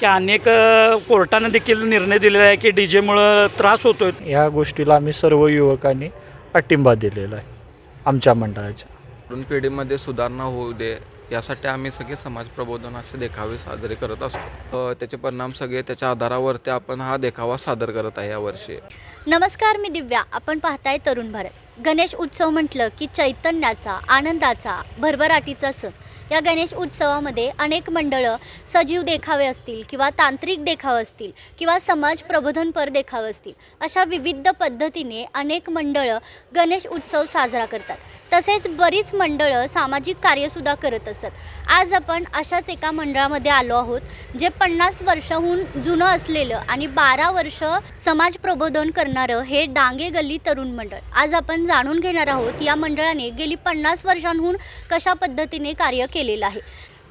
की अनेक कोर्टानं देखील निर्णय दिलेला आहे की डी जेमुळं त्रास होतोय. ह्या गोष्टीला आम्ही सर्व युवकांनी पाठिंबा दिलेला आहे आमच्या मंडळाच्या. तरुण पिढीमध्ये सुधारणा होऊ दे यासाठी आम्ही सगळे समाज प्रबोधन असे देखावे साजरे करत असतो. त्याचे परिणाम सगळे त्याच्या आधारावरती आपण हा देखावा सादर करत आहे यावर्षी नमस्कार मी दिव्या. आपण पाहताय तरुण भारत. गणेश उत्सव म्हटलं की चैतन्याचा आनंदाचा भरभराटीचा सण. या गणेश उत्सवामध्ये अनेक मंडळं सजीव देखावे असतील किंवा तांत्रिक देखावे असतील किंवा समाज प्रबोधनपर देखावे असतील अशा विविध पद्धतीने अनेक मंडळं गणेश उत्सव साजरा करतात. तसेच बरीच मंडळं सामाजिक कार्यसुद्धा करत असतात आज आपण अशाच एका मंडळामध्ये आलो आहोत जे पन्नास वर्षाहून जुनं असलेलं आणि बारा वर्ष समाज प्रबोधन करणारं हे डांगे गल्ली तरुण मंडळ. आज आपण जाणून घेणार आहोत या मंडळाने गेली पन्नास वर्षांहून कशा पद्धतीने कार्य केलेलं आहे.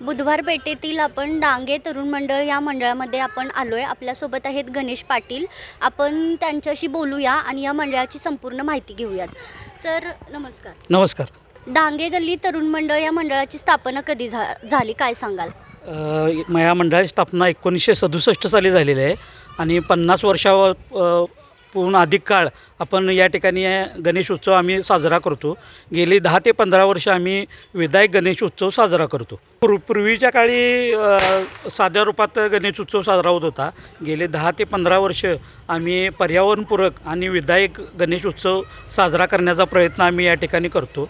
बुधवार पेठेतील आपण डांगे तरुण मंडळ या मंडळामध्ये आपण आलो आहे आपल्यासोबत आहेत गणेश पाटील. आपण त्यांच्याशी बोलूया आणि या मंडळाची संपूर्ण माहिती घेऊयात. सर नमस्कार. नमस्कार. डांगे गल्ली तरुण मंडळ या मंडळाची स्थापना कधी झा झाली? काय सांगाल? अ, या मंडळाची स्थापना एकोणीसशे सदुसष्ट साली झालेली आहे आणि पन्नास वर्षावर अ, पूर्ण अधिक काळ आपण या ठिकाणी गणेश उत्सव आम्ही साजरा करतो. गेली दहा ते पंधरा वर्ष आम्ही विधायक गणेश उत्सव साजरा करतो. पूर्व पूर्वीच्या काळी साध्या रूपात गणेश उत्सव साजरा होत होता. गेले दहा ते पंधरा वर्ष आम्ही पर्यावरणपूरक आणि विधायक गणेश उत्सव साजरा करण्याचा प्रयत्न आम्ही या ठिकाणी करतो.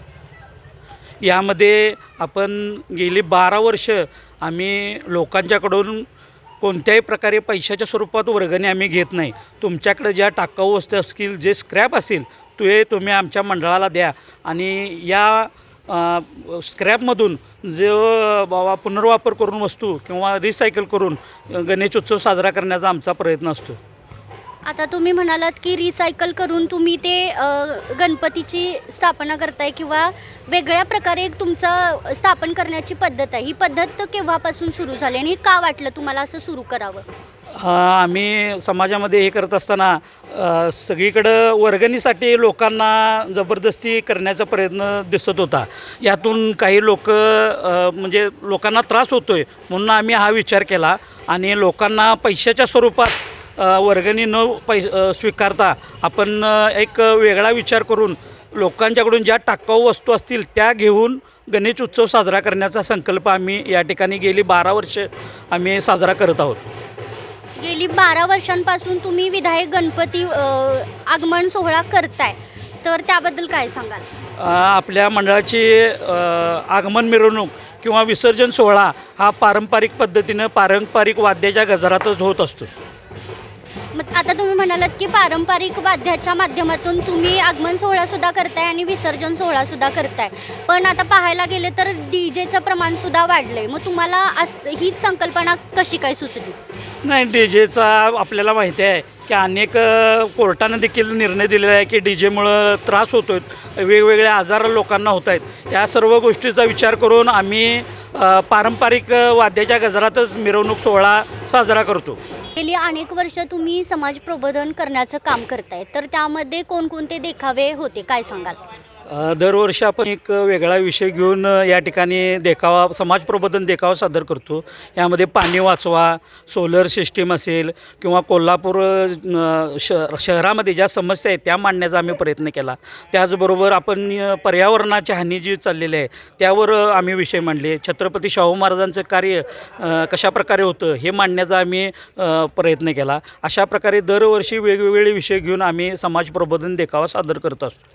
यामध्ये आपण गेली बारा वर्ष आम्ही लोकांच्याकडून कोणत्याही प्रकारे पैशाच्या स्वरूपात वर्गणी आम्ही घेत नाही. तुमच्याकडे ज्या टाकाऊ वस्तू असतील जे स्क्रॅप असेल ते तुम्ही आमच्या मंडळाला द्या. आणि या स्क्रॅपमधून जो बाबा पुनर्वापर करून वस्तू किंवा रिसायकल करून गणेशोत्सव साजरा करण्याचा आमचा प्रयत्न असतो. आता तुम्ही म्हणालात की रिसायकल करून तुम्ही ते अ, गणपतीची स्थापना करताय किंवा वेगळ्या प्रकारे एक तुमचं स्थापन करण्याची पद्धत आहे. ही पद्धत केव्हापासून सुरू झाली आणि का वाटलं तुम्हाला असं सुरू करावं? अ, आम्ही समाजामध्ये हे करत असताना अ, सगळीकडं वर्गणीसाठी लोकांना जबरदस्ती करण्याचा प्रयत्न दिसत होता. यातून काही लोक म्हणजे लोकांना त्रास होतो आहे म्हणून आम्ही हा विचार केला आणि लोकांना पैशाच्या स्वरूपात वर्गणी न पै स्वीकारता आपण एक वेगळा विचार करून लोकांच्याकडून ज्या टाकाऊ वस्तू असतील त्या घेऊन गणेश उत्सव साजरा करण्याचा संकल्प आम्ही या ठिकाणी गेली बारा वर्ष आम्ही साजरा करत आहोत. गेली बारा वर्षांपासून तुम्ही विधायक गणपती आगमन सोहळा करताय. तर त्याबद्दल काय सांगाल? आपल्या मंडळाची आगमन मिरवणूक किंवा विसर्जन सोहळा हा पारंपरिक पद्धतीनं पारंपरिक वाद्याच्या गजरातच होत असतो. मग आता तुम्ही म्हणालात की पारंपरिक वाद्याच्या माध्यमातून तुम्ही आगमन सोहळासुद्धा करताय आणि विसर्जन सोहळासुद्धा करताय. पण आता पाहायला गेले तर डी जेचं प्रमाणसुद्धा वाढलं वाढलंय. मग तुम्हाला अस हीच संकल्पना कशी काय सुचली? नाही डी जेचा आपल्याला माहिती आहे की अनेक कोर्टानं देखील निर्णय दिलेला आहे की डी जेमुळं त्रास होतो आहेत वेगवेगळे आजार लोकांना होत आहेत या सर्व गोष्टीचा विचार करून आम्ही पारंपरिक वाद्याच्या गजरातच मिरवणूक सोहळा साजरा करतो. गेली अनेक वर्ष तुम्ही समाज प्रबोधन करण्याचं काम करताय. तर त्यामध्ये कोणकोणते देखावे होते? काय सांगाल? दरवर्षी आपण एक वेगळा विषय घेऊन या ठिकाणी देखावा समाज प्रबोधन देखावा सादर करतो. यामध्ये पाणी वाचवा सोलर सिस्टीम असेल किंवा कोल्हापूर श शहरामध्ये ज्या समस्या आहेत त्या मांडण्याचा आम्ही प्रयत्न केला. त्याचबरोबर आपण पर्यावरणाची हानी जी चाललेली आहे त्यावर आम्ही विषय मांडले. छत्रपती शाहू महाराजांचं कार्य कशाप्रकारे होतं हे मांडण्याचा आम्ही प्रयत्न केला. अशा प्रकारे दरवर्षी वेगवेगळे विषय घेऊन आम्ही समाज प्रबोधन देखावा सादर करत असतो.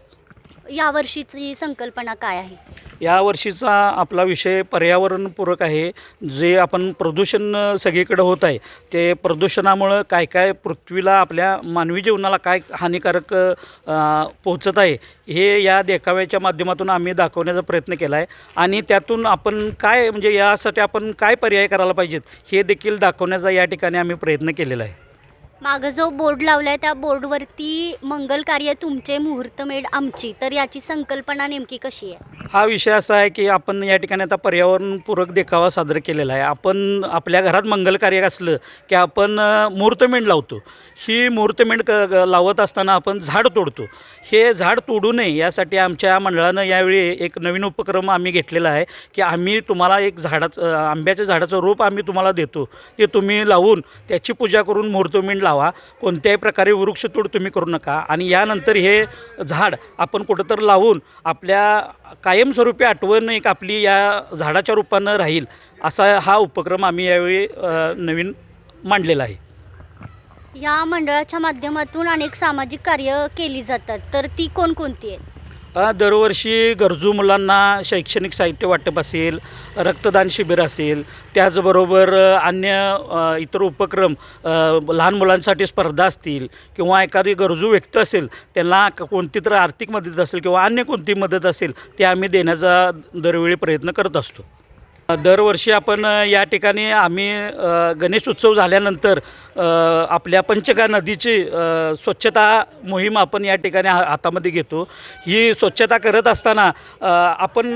यावर्षीची संकल्पना काय आहे? यावर्षीचा आपला विषय पर्यावरणपूरक आहे. जे आपण प्रदूषण सगळीकडे होत आहे ते प्रदूषणामुळं काय काय पृथ्वीला आपल्या मानवी जीवनाला काय हानिकारक पोहोचत आहे हे या देखाव्याच्या माध्यमातून आम्ही दाखवण्याचा प्रयत्न केला आहे आणि त्यातून आपण काय म्हणजे यासाठी आपण काय पर्याय करायला पाहिजेत हे देखील दाखवण्याचा या ठिकाणी आम्ही प्रयत्न केलेला आहे. मागं जो बोर्ड लावलाय त्या बोर्डवरती मंगल कार्य तुमचे मुहूर्तमेढ आमची. तर याची संकल्पना नेमकी कशी आहे? हा विषय असा आहे की आपण या ठिकाणी आता पर्यावरणपूरक देखावा सादर केलेला आहे. आपण आपल्या घरात मंगल कार्य असलं की आपण मुहूर्तमेंड लावतो. ही मुहूर्तमेंड क लावत असताना आपण झाड तोडतो. हे झाड तोडू नये यासाठी आमच्या मंडळानं यावेळी एक नवीन उपक्रम आम्ही घेतलेला आहे की आम्ही तुम्हाला एक झाडाचं आंब्याच्या झाडाचं रोप आम्ही तुम्हाला देतो. ते तुम्ही लावून त्याची पूजा करून मुहूर्तमेंड लावा कोणत्याही प्रकारे वृक्षतोड तुम्ही करू नका. आणि यानंतर हे झाड आपण कुठंतर लावून आपल्या कायमस्वरूपी आठवण एक आपली या झाडाच्या रूपानं राहील असा हा उपक्रम आम्ही यावेळी नवीन मांडलेला आहे. या मंडळाच्या माध्यमातून अनेक सामाजिक कार्य केली जातात. तर ती कोणकोणती आहेत? दरवर्षी गरजू मुलांना शैक्षणिक साहित्य वाटप असेल रक्तदान शिबिर असेल त्याचबरोबर अन्य इतर उपक्रम लहान मुलांसाठी स्पर्धा असतील किंवा एखादी गरजू व्यक्ती असेल त्यांना कोणती तर आर्थिक मदत असेल किंवा अन्य कोणती मदत असेल ते आम्ही देण्याचा दरवेळी प्रयत्न करत असतो. दरवर्षी आपण या ठिकाणी आम्ही गणेश उत्सव झाल्यानंतर आपल्या पंचगा नदीची स्वच्छता मोहीम आपण या ठिकाणी हा हातामध्ये घेतो. ही स्वच्छता करत असताना आपण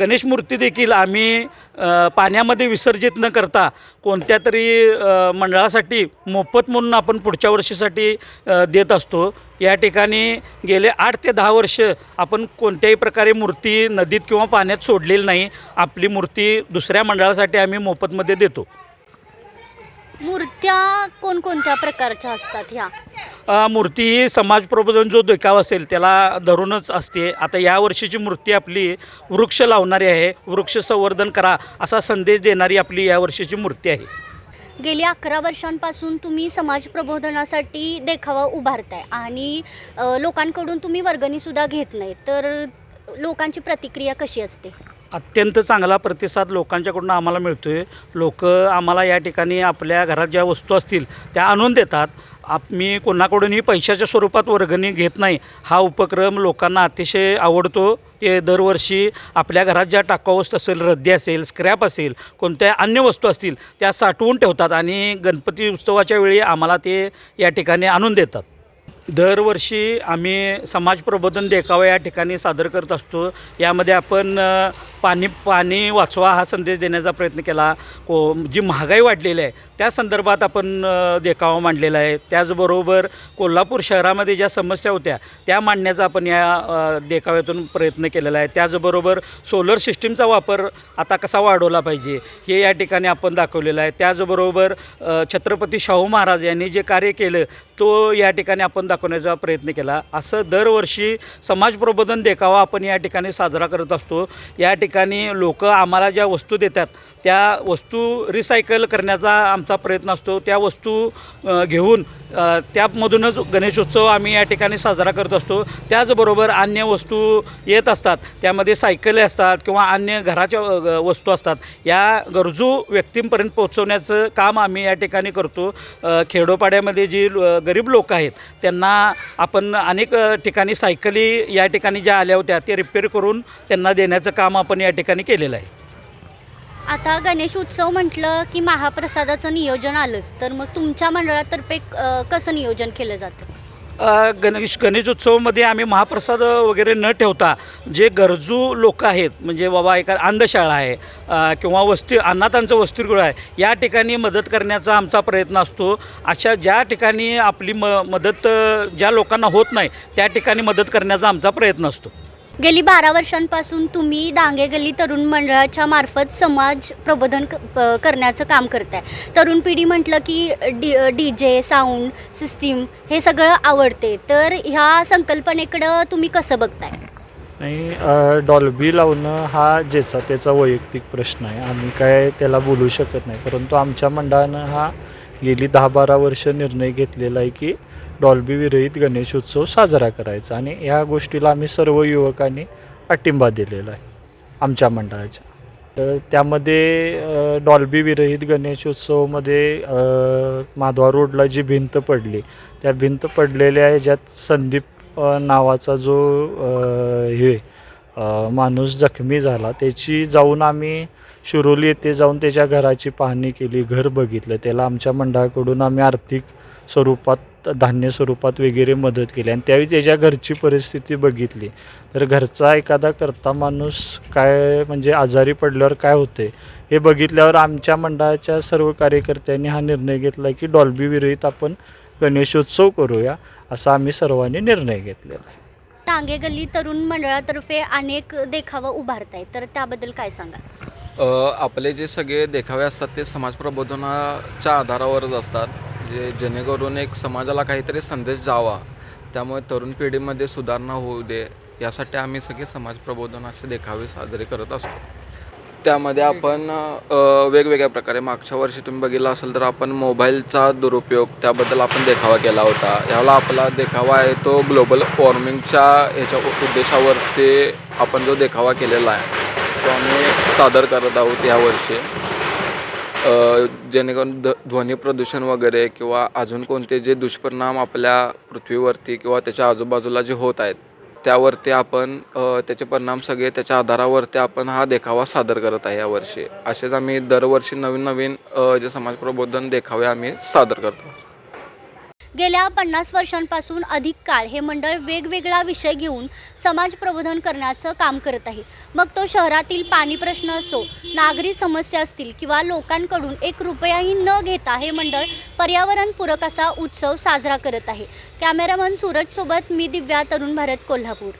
गणेश मूर्ती देखील आम्ही पाण्यामध्ये विसर्जित न करता कोणत्या तरी मंडळासाठी मोफत म्हणून आपण पुढच्या वर्षीसाठी देत असतो. या ठिकाणी गेले आठ ते दहा वर्ष आपण कोणत्याही प्रकारे मूर्ती नदीत किंवा पाण्यात सोडलेली नाही. आपली मूर्ती दुसऱ्या मंडळासाठी आम्ही मोफतमध्ये देतो. मूर्त्या कोणकोणत्या प्रकारच्या असतात ह्या? मूर्ती ही समाज प्रबोधन जो देखाव असेल त्याला धरूनच असते. आता या वर्षीची मूर्ती आपली वृक्ष लावणारी आहे. वृक्ष संवर्धन करा असा संदेश देणारी आपली या वर्षीची मूर्ती आहे. गेली अकरा वर्षांपासून तुम्ही समाज प्रबोधनासाठी देखावा उभारताय आणि लोकांकडून तुम्ही वर्गणीसुद्धा घेत नाही तर लोकांची प्रतिक्रिया कशी असते? अत्यंत चांगला प्रतिसाद लोकांच्याकडून आम्हाला मिळतो आहे लोक आम्हाला या ठिकाणी आपल्या घरात ज्या वस्तू असतील त्या आणून देतात. आप मी कोणाकडूनही पैशाच्या स्वरूपात वर्गणी घेत नाही. हा उपक्रम लोकांना अतिशय आवडतो. ते दरवर्षी आपल्या घरात ज्या टाकाऊ वस्तू असेल रद्दी असेल स्क्रॅप असेल कोणत्या अन्य वस्तू असतील त्या साठवून ठेवतात आणि गणपती उत्सवाच्या वेळी आम्हाला ते या ठिकाणी आणून देतात. दरवर्षी आम्ही समाज प्रबोधन देखावा या ठिकाणी सादर करत असतो. यामध्ये आपण पाणी पाणी वाचवा हा संदेश देण्याचा प्रयत्न केला. को जी महागाई वाढलेली आहे त्या संदर्भात आपण देखावा मांडलेला आहे. त्याचबरोबर कोल्हापूर शहरामध्ये ज्या समस्या होत्या त्या मांडण्याचा आपण या देखाव्यातून प्रयत्न केलेला आहे. त्याचबरोबर सोलर सिस्टीमचा वापर आता कसा वाढवला पाहिजे हे या ठिकाणी आपण दाखवलेलं आहे. त्याचबरोबर छत्रपती शाहू महाराज यांनी जे कार्य केलं तो या ठिकाणी आपण दाखवण्याचा प्रयत्न केला. असं दरवर्षी समाज प्रबोधन देखावा आपण या ठिकाणी साजरा करत असतो. या ठिकाणी लोक आम्हाला ज्या वस्तू देतात त्या वस्तू रिसायकल करण्याचा आमचा प्रयत्न असतो. त्या वस्तू घेऊन त्यामधूनच गणेशोत्सव आम्ही या ठिकाणी साजरा करत असतो. त्याचबरोबर अन्य वस्तू येत असतात. त्यामध्ये सायकली असतात किंवा अन्य घराच्या वस्तू असतात. या गरजू व्यक्तींपर्यंत पोहोचवण्याचं काम आम्ही या ठिकाणी करतो. खेडोपाड्यामध्ये जी गरीब लोक आहेत त्यांना आपण अनेक ठिकाणी सायकली या ठिकाणी ज्या आल्या होत्या ते रिपेअर करून त्यांना देण्याचं काम आपण या ठिकाणी केलेलं आहे. आता गणेश उत्सव म्हटलं की महाप्रसादाचं नियोजन आलंच. तर मग तुमच्या मंडळातर्फे कसं नियोजन केलं जातं? गणेश गणेशोत्सवामध्ये आम्ही महाप्रसाद वगैरे न ठेवता जे गरजू लोक आहेत म्हणजे बाबा एका अंधशाळा आहे किंवा वस्ती अनाथांचं वस्तीगृह आहे या ठिकाणी मदत करण्याचा आमचा प्रयत्न असतो. अशा ज्या ठिकाणी आपली म मदत ज्या लोकांना होत नाही त्या ठिकाणी मदत करण्याचा आमचा प्रयत्न असतो. गेली बारा वर्षांपासून तुम्ही डांगे गल्ली तरुण मंडळाच्या मार्फत समाज प्रबोधन क- प- करण्याचं काम करताय. तरुण पिढी म्हटलं की D D J sound system हे सगळं आवडते. तर ह्या संकल्पनेकडं तुम्ही कसं बघताय? नाही अ, डॉल्बी लावणं हा ज्याचा त्याचा वैयक्तिक प्रश्न आहे. आम्ही काय त्याला बोलू शकत नाही. परंतु आमच्या मंडळानं हा गेली दहा बारा वर्ष निर्णय घेतलेला आहे की डॉल्बी विरहित गणेश उत्सव साजरा करायचा. आणि ह्या गोष्टीला आम्ही सर्व युवकांनी पाठिंबा दिलेला आहे आमच्या मंडळाच्या. तर त्यामध्ये डॉल्बी विरहित गणेशोत्सवमध्ये माधवा रोडला जी भिंत पडली त्या भिंत पडलेल्या ह्याच्यात संदीप नावाचा जो हे अ, माणूस जखमी झाला. त्याची जाऊन आम्ही शिरोली येथे जाऊन त्याच्या घराची पाहणी केली घर बघितलं. त्याला आमच्या मंडळाकडून आम्ही आर्थिक स्वरूपात धान्य स्वरूपात वगैरे मदत केली आणि त्यावेळी त्याच्या घरची परिस्थिती बघितली. तर घरचा एखादा करता माणूस काय म्हणजे आजारी पडल्यावर काय होते हे बघितल्यावर आमच्या मंडळाच्या सर्व कार्यकर्त्यांनी हा निर्णय घेतला की डॉल्बी विरहित आपण गणेशोत्सव करूया असा आम्ही सर्वांनी निर्णय घेतलेला आहे. तांगे गल्ली तरुण मंडळातर्फे अनेक देखावा उभारत आहेत तर त्याबद्दल काय सांगा आपले जे सगळे देखावे असतात ते समाज प्रबोधनाच्या आधारावरच असतात. जे जेणेकरून एक समाजाला काहीतरी संदेश जावा त्यामुळे तरुण पिढीमध्ये सुधारणा होऊ दे. यासाठी आम्ही सगळे समाज प्रबोधनाचे देखावे साजरे करत असतो. त्यामध्ये आपण वेगवेगळ्या प्रकारे मागच्या वर्षी तुम्ही बघितलं असेल तर आपण मोबाईलचा दुरुपयोग त्याबद्दल आपण देखावा केला होता. याला आपला देखावा आहे तो ग्लोबल वॉर्मिंगच्या ह्याच्या उद्देशावरती आपण जो देखावा केलेला आहे तो आम्ही सादर करत आहोत यावर्षी जेणेकरून ध ध्वनी प्रदूषण वगैरे किंवा अजून कोणते जे दुष्परिणाम आपल्या पृथ्वीवरती किंवा त्याच्या आजूबाजूला जे होत आहेत त्यावरती आपण त्याचे परिणाम सगळे त्याच्या आधारावरती आपण हा देखावा सादर करत आहे यावर्षी असेच आम्ही दरवर्षी नवीन नवीन जे समाज प्रबोधन देखावे आम्ही सादर करतो. गेल्या पन्नास वर्षांपासून अधिक काळ हे मंडळ वेगवेगळा विषय घेऊन समाज प्रबोधन करण्याचं काम करत आहे. मग तो शहरातील पाणी प्रश्न असो नागरी समस्या असतील किंवा लोकांकडून एक रुपयाही न घेता हे मंडळ पर्यावरणपूरक असा उत्सव साजरा करत आहे. कॅमेरामन सूरजसोबत मी दिव्या तरुण भारत कोल्हापूर.